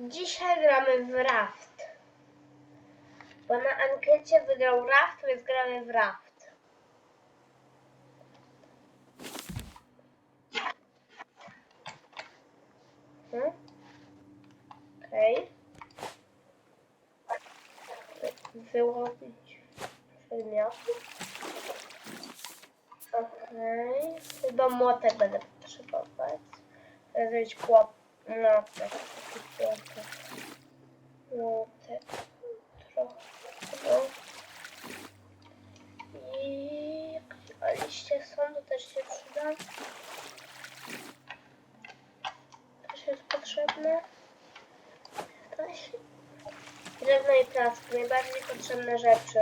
Dzisiaj gramy w Raft. Bo na ankiecie wygrał Raft, więc gramy w Raft. Hmm? Okej. Wyłowić przedmioty. Okej. Chyba młotek będę potrzebować. Zrobić kłop. No, tak. Taki kłopot. Młotek. Trochę. No. I a liście są, to też się przyda. Też jest potrzebne. Coś. Drewno i plask. Najbardziej potrzebne rzeczy.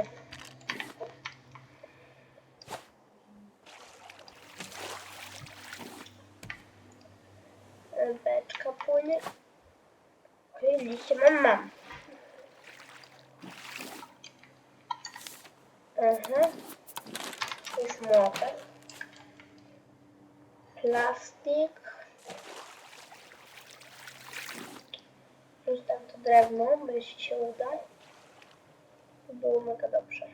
Beczka płynie. Okej, liście mam, mam. Aha. Już młotek. Plastik. Już tam to drewno, jeśli się uda. To było mega dobrze.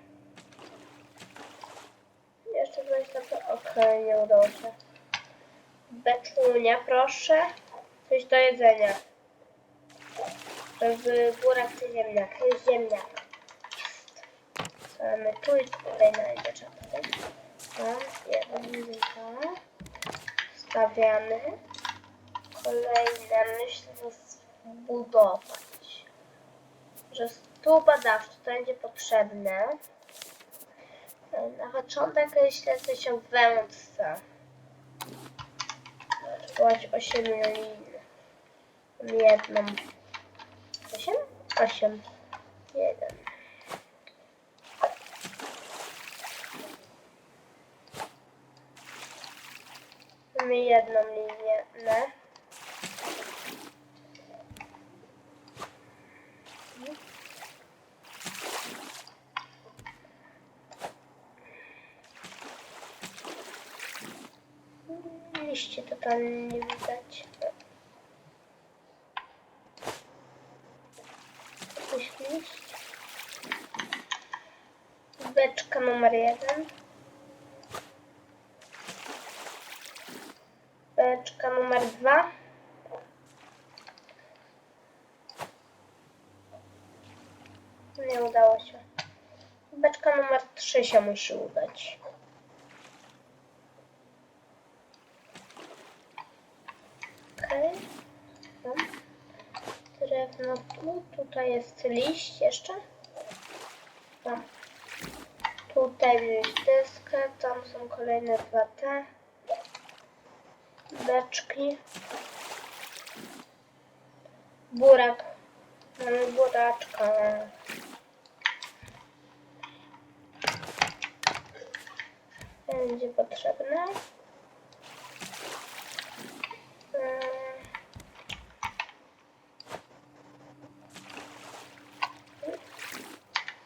Jeszcze coś tam to... Okej, nie udało się. Beczunia, proszę. Coś do jedzenia. W górach czy ziemniak. Jest ziemniak. Mamy tu i tutaj na idzie trzeba. Stawiamy. Kolejne myślę zbudować. Że stół badawczy to będzie potrzebne. Na początek śledzę się wędce. Byłaś 8 lin. Jedną. 8? 8. Jeden. Mamy jedną linię. Ne? Liście totalnie nie widać. Jakiś liść. Beczka numer jeden. Beczka numer dwa. Nie udało się. Beczka numer trzy się musi udać. Okej. No. Drewno tu, tutaj jest liść jeszcze. Tam. Tutaj wziąć deskę, tam są kolejne dwa te. Beczki. Burak. Mamy buraczka. Będzie potrzebne.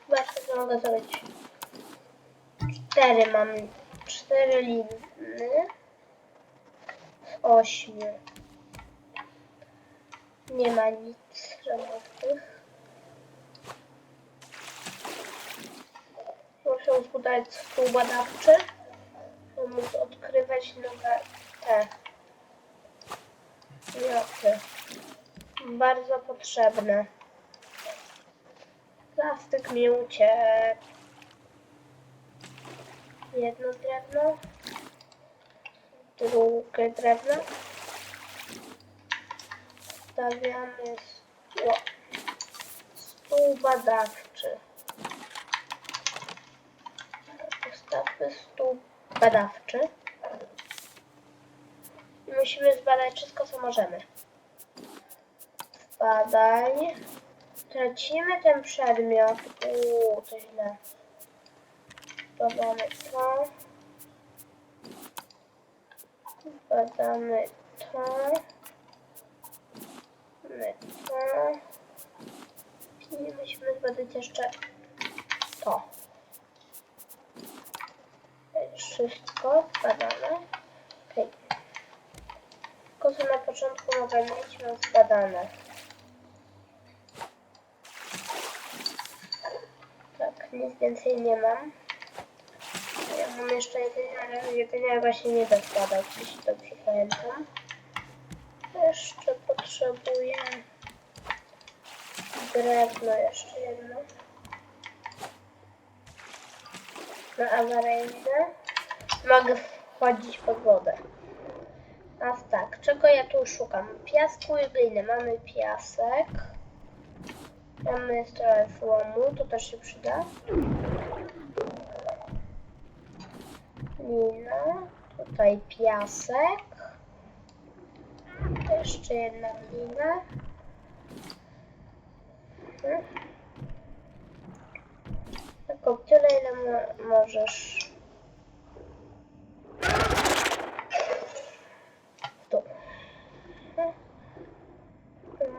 Zobaczcie, co mogę zrobić. Cztery mam. Cztery liny. Ośmiu. Nie ma nic żadnych. Muszę zbudować stół badawczy. Móc odkrywać nowe te mioty. Bardzo potrzebne. Plastyk mi uciekł. Jedno drewno. Drugie drewno. Stawiamy stół, stół badawczy. Postawmy stół badawczy. I musimy zbadać wszystko, co możemy. Badań. Tracimy ten przedmiot. Uuu, to źle. Badamy to. Badamy to. My to. I musimy zbadać jeszcze to wszystko, badane. Okay. Tylko, na początku mogę mieć rozbadane. Tak, nic więcej nie mam. Ja mam jeszcze jedzenie, ale jedzenia chyba nie da zbadać, jeśli dobrze pamiętam. Jeszcze potrzebuję drewno, jeszcze jedno. Na awaryjne. Mogę wchodzić pod wodę. A tak, czego ja tu szukam? Piasku i gliny. Mamy piasek. Mamy trochę słomu, to też się przyda. Glina. Tutaj piasek. Jeszcze jedna glina. Mhm. Tylko tyle, ile mo- możesz. Tu. Mhm. Mm.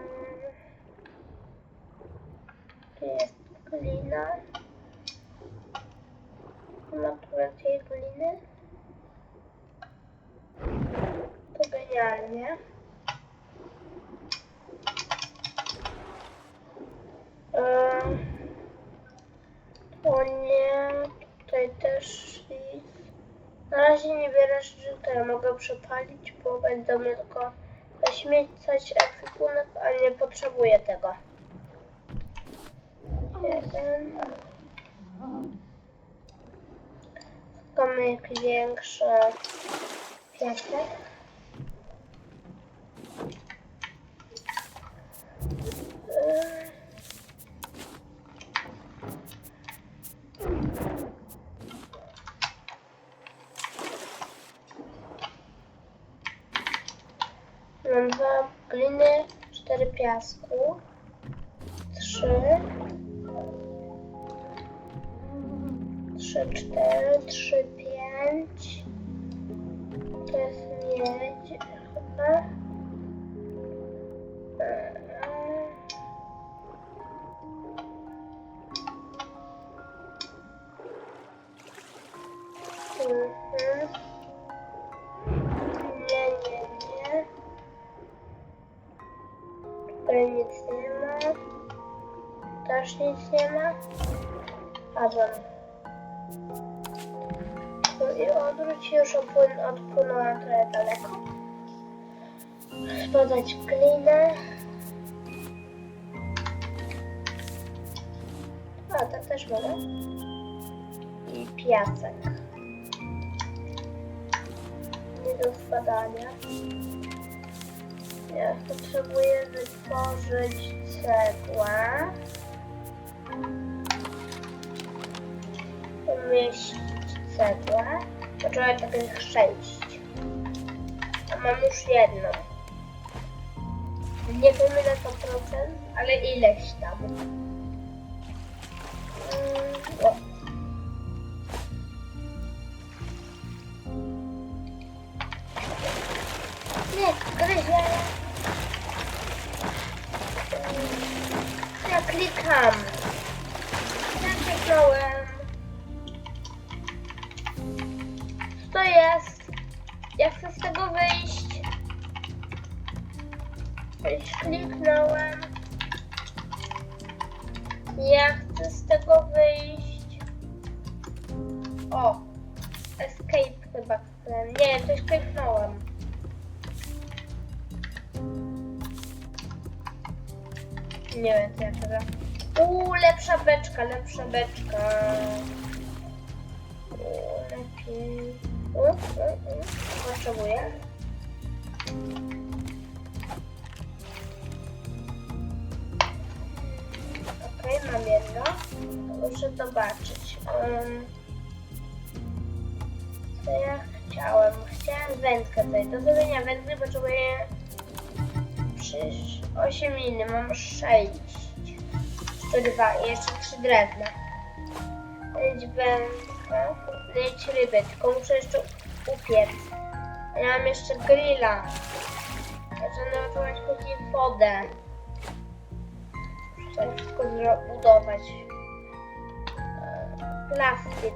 Tu jest glina. Ma tu więcej gliny. To genialnie. Ehm, O nie, tutaj też nic. Na razie nie biorę rzeczy, które mogę przepalić, bo mnie tylko zaśmiecać ekwipunek, a nie potrzebuję tego. Jeden. Jakiś większy piasek. Yy. Mhm. Nie, nie, nie. Tutaj nic nie ma. Też nic nie ma. Padłem. No i odwróć już opłyn, odpłynąłem trochę daleko. Podać glinę. A, tak też mogę. I piasek. Do spadania. Ja potrzebuję wytworzyć cegłę. Umieścić cegłę. Potrzebuję takich sześć. A mam już jedną. Nie wiemy na 100%, ale ileś tam. Wyjść. O, escape chyba. Nie, coś kliknąłem. Nie wiem, co ja teraz. Uuu, lepsza beczka, lepsza beczka. Uuu, lepiej. U, u, u. Potrzebuję. Okej, mam jedno. Muszę zobaczyć. Um, co ja chciałem? Chciałem wędkę tutaj. Do zrobienia wędki potrzebuję 8 liny, mam 6. Jeszcze dwa i jeszcze 3 drewna. Mieć wędkę, mieć rybę, tylko muszę jeszcze upiec. Ja mam jeszcze grilla. Muszę nauczyć później wodę. To wszystko zro- budować. E, Plastik.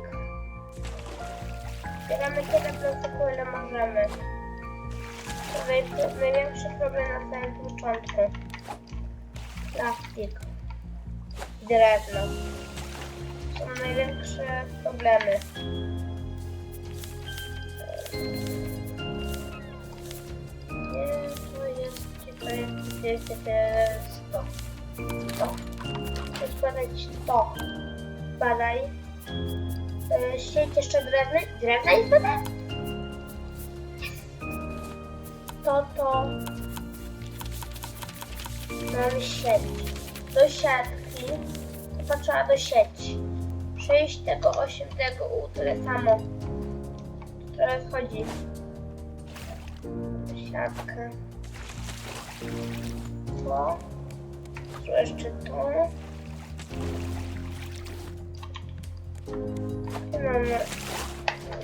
Zbieramy tyle plastiku, ile możemy. To jest największy problem na samym początku. Plastik. Drewno. są największe problemy. Nie, to jest, to to to. To. To. Badaj. E, Sieć jeszcze drewny. Drewna jest badane? To, to. Mamy sieć. Do siatki. Patrzyła do sieci. 6 tego, 8 tego, u, tyle samo. Teraz chodzi. Siatkę. To. Tu jeszcze to. Tu mamy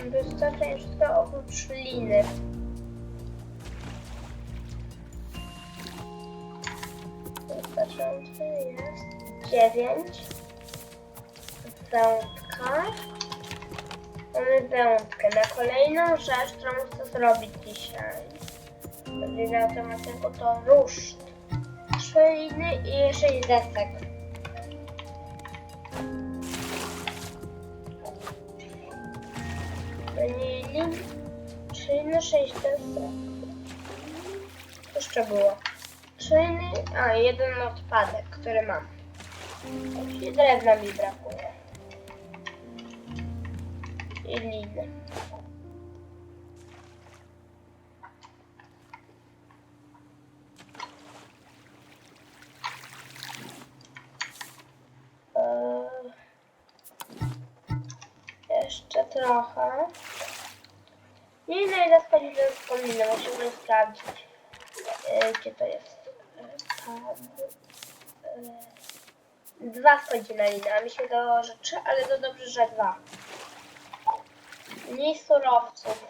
wystarczająco oprócz liny. Wystarczająco jest 9. Wędka. Mamy wędkę na kolejną rzecz, którą chcę zrobić dzisiaj. Będzie na temat tego to ruszt. Trzy liny i sześć desek. Mniej lin, trzy liny, sześć desek. Co jeszcze było? Trzy liny, a jeden odpadek, który mam. Drewna mi brakuje. I liny. Jeszcze trochę. Wiem, na ile schodzi do musimy sprawdzić. Eee, Gdzie to jest? Eee, Dwa schodzi na linę, a mi się dało, trzy, ale to dobrze, że dwa. Mniej surowców.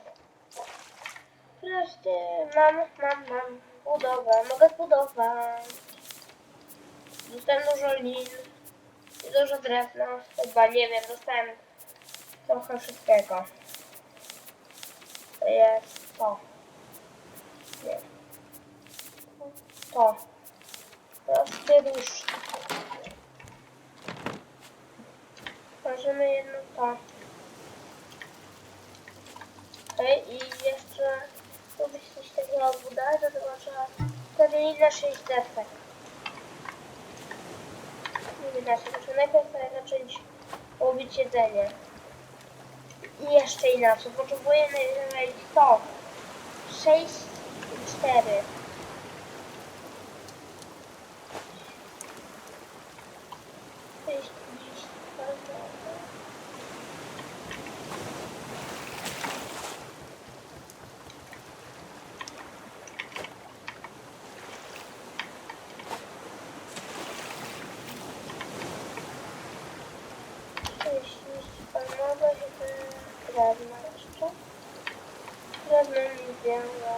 Wreszcie mam, mam, mam budowę. Mogę zbudować. Dostałem dużo lin i dużo drewna. Chyba, nie wiem, dostałem trochę wszystkiego. To jest to. Nie. To. Teraz ty rusz. Możemy jedno to. Okej, i jeszcze lubię coś takiego budować, to trzeba wtedy ile 6 desek. Nie widać, muszę najpierw zacząć łowić jedzenie. I jeszcze inaczej, potrzebuję najwyżej 100. 6 i 4. Sześć, dziesięć, dwadzieścia. Jeśli panowa się drewno jeszcze. Drewno mi wiele.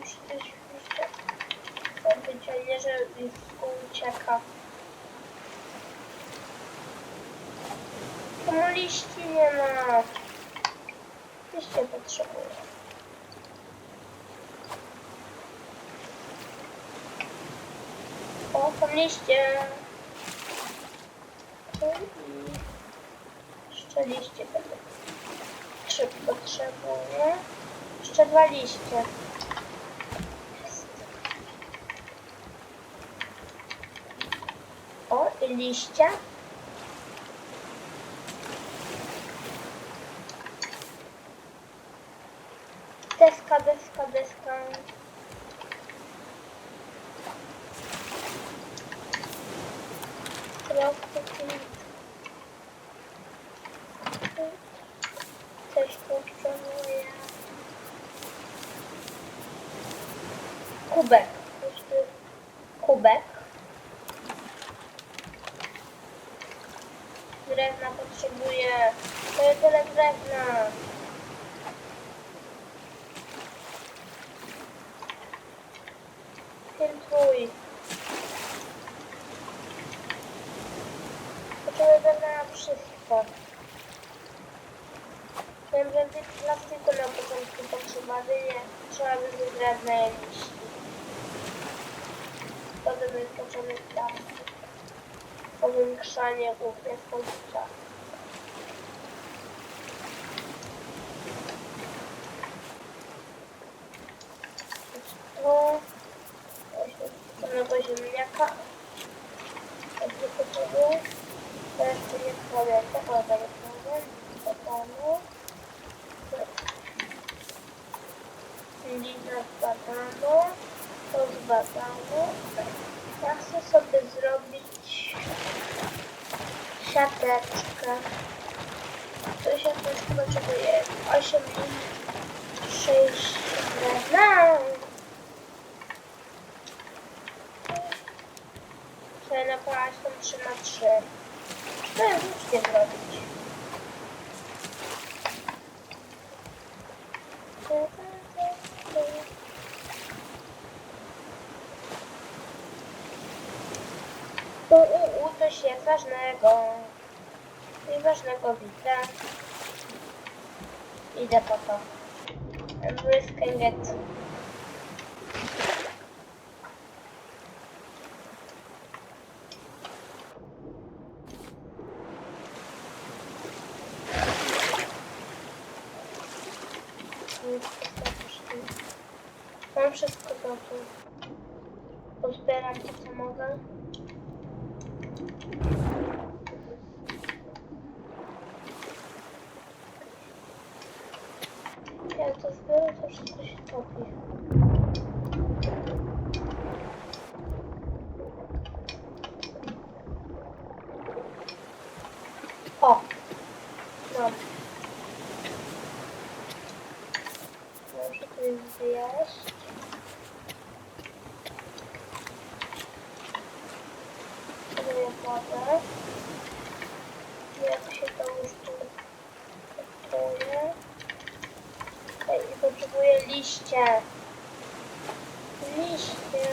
Muszę coś jeszcze robić, a nie, że ucieka. Czemu liści nie ma? Liście potrzebuję. O, są liście. I Jeszcze liście. Trzy potrzebuję. Jeszcze dwa liście. O, liście. Deska, deska, deska. Trochę Coś potrzebuję. Kubek. Jeszcze Kubek. Drewna potrzebuję. To jest tyle drewna. Filtruj. Potrzebuję drewna na wszystko. Wiem, że więcej plastiku na początku nie. Trzeba by drewna i liści. potem jest potrzebny plastik. Powiększanie głównie słońca. To właśnie samego ziemniaka. Jakby potrzebuję. Teraz tu nie pamiętam, ale to jest moment. Badamy. Lina zbadano. To zbadano. Ja chcę sobie zrobić siateczkę. To siateczkę potrzebuję 8 lin, 6 drewna. Chcę naprawić tą 3 na 3. To jest już nie zrobić. Tu u, u coś jest ważnego. I ważnego widzę. Idę po to. Błysk get. Mam wszystko gotowe. Pozbieram to co mogę. Jak to zbiorę, to wszystko się topi. O! Mam. Muszę to już zjeść. Podaję wodę. Jak się to już tu. Ej, i potrzebuję liście. Liście.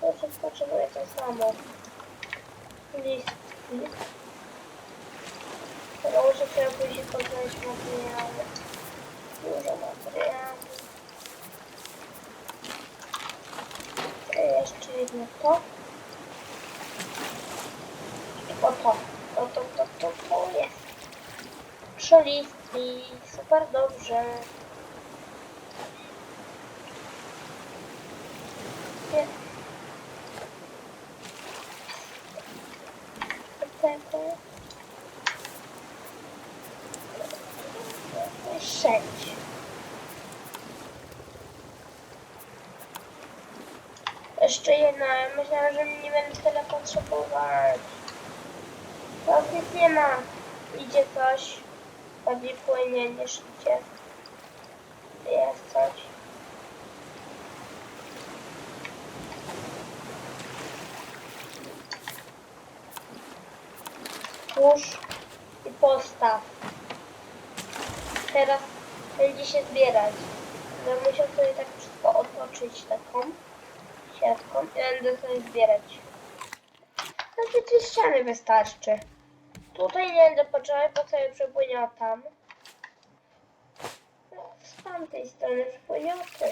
Dobrze, potrzebuję to samo. Listki. Chyba muszę sobie później poznać materiały. Jeszcze jedno to. O to. To, to, to, to, to jest. Trzy listki. Super dobrze. Nie. Tego. Sześć. Jeszcze jedna. Myślałam, że nie będę tyle potrzebować. Teraz nic nie ma. Idzie coś. Bardziej płynie niż idzie. Jest coś. Tłóż i postaw. Teraz będzie się zbierać. Będę musiał sobie tak wszystko otoczyć taką siatką i będę sobie zbierać. Znaczy trzy ściany wystarczy. Tutaj nie będę potrzebować, bo sobie przepłynie o tam. No, z tamtej strony przepłynie o ty.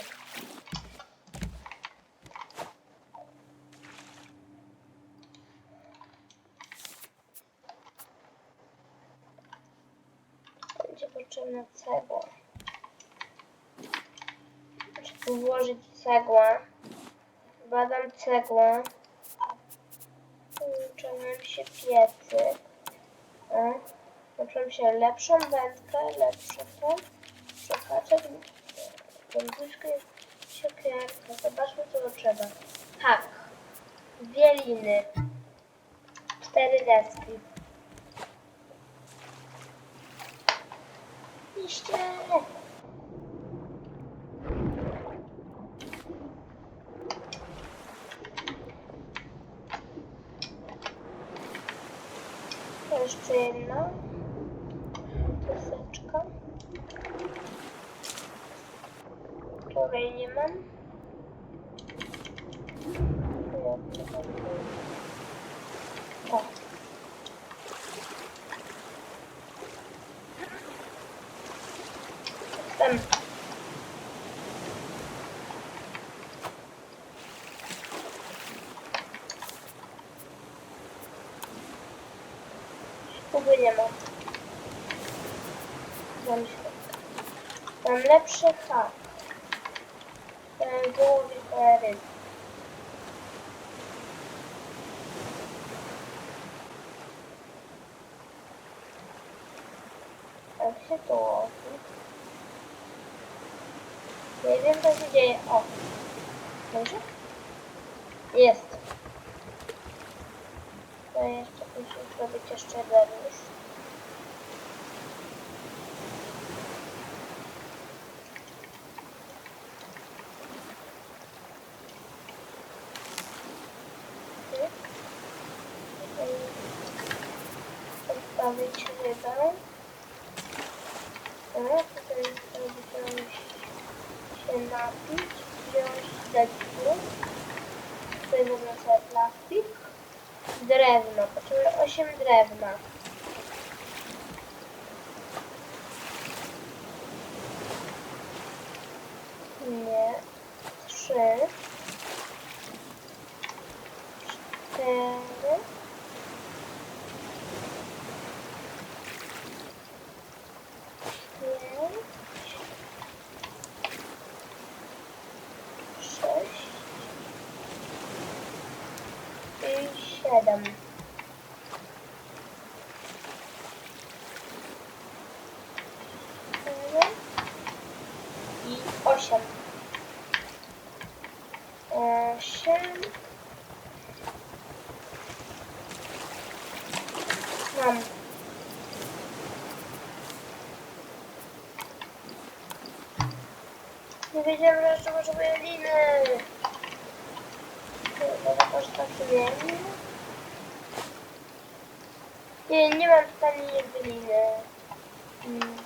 Będzie potrzebna cegła. Muszę włożyć cegłę. Badam cegłę. Uczyłem się piecy. Uczyłem się lepszą wędkę, lepszą tą. Przekaczek. Wędeczkę siekierkę. Zobaczmy co trzeba. Tak. Dwie liny. Cztery deski. Liście. Jestem! Kuby nie mam. Mam lepszy hak. Zrobić jeszcze remis. Odstawić rybę. Tak, tutaj wziąć się napić, wziąć deki. Tutaj wezmę sobie plastik. Drewno, potrzebuję 8 drewna. Nie. Trzy. Cztery. Pięć. Sześć. I siedem. I osiem. Osiem. Mam. Nie wiedziałem, że potrzebuję liny. Może korzystać z liny? Nie, nie mam tutaj linii liny. Hmm.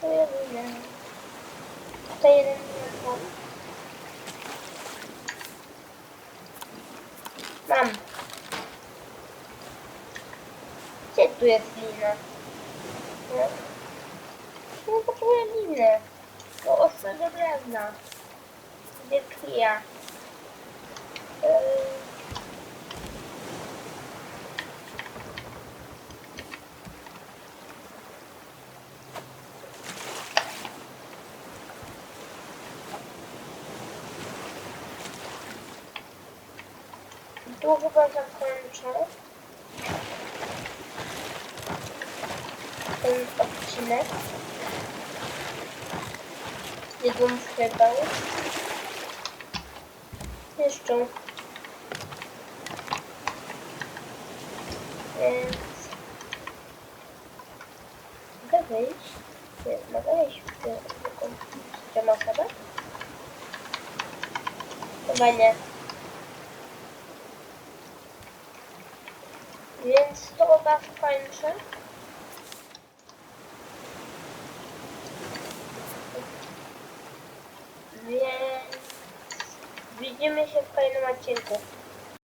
Tu jest lina. Tutaj jeden nie mam. Gdzie tu jest lina? Nie, nie potrzebuję liny. Do ostrego drewna. Gdzie klija? Yy. Tu chyba zakończę ten odcinek. Jedną chybę. Jeszcze. Więc... Mogę wyjść? Nie, mogę iść w taką osobę? Chyba nie. Więc to chyba skończę. Więc widzimy się w kolejnym odcinku.